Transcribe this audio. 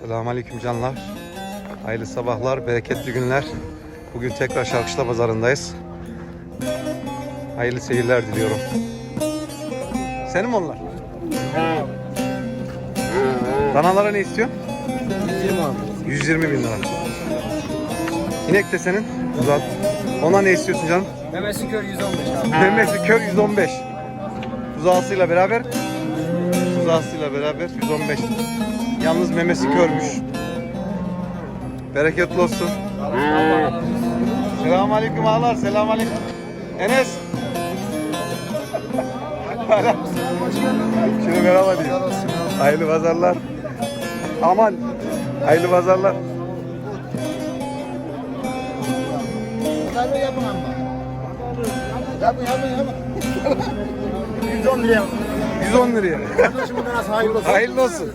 Selamünaleyküm canlar. Hayırlı sabahlar, bereketli günler. Bugün tekrar Şarkışla Pazarı'ndayız. Hayırlı seyirler diliyorum. Senin mi onlar? Danalara ne istiyorsun? 120 bin lira. İnek de senin. Uzat. Ona ne istiyorsun canım? Memesi kör 115 abi. Memesi kör 115. Buzağısıyla beraber Buzağısıyla beraber 115. Yalnız memesi körmüş. Bereketli olsun. Selamun aleyküm ağalar. Selamun aleyküm. Enes. Şunu merhaba diyeyim. Hayırlı pazarlar. Aman. Hayırlı pazarlar. Tabii yapın ama. Yapın yapın yapın. 110 liraya. 110 liraya. Kardeşim nasıl hayırlı olsun. Hayırlı olsun.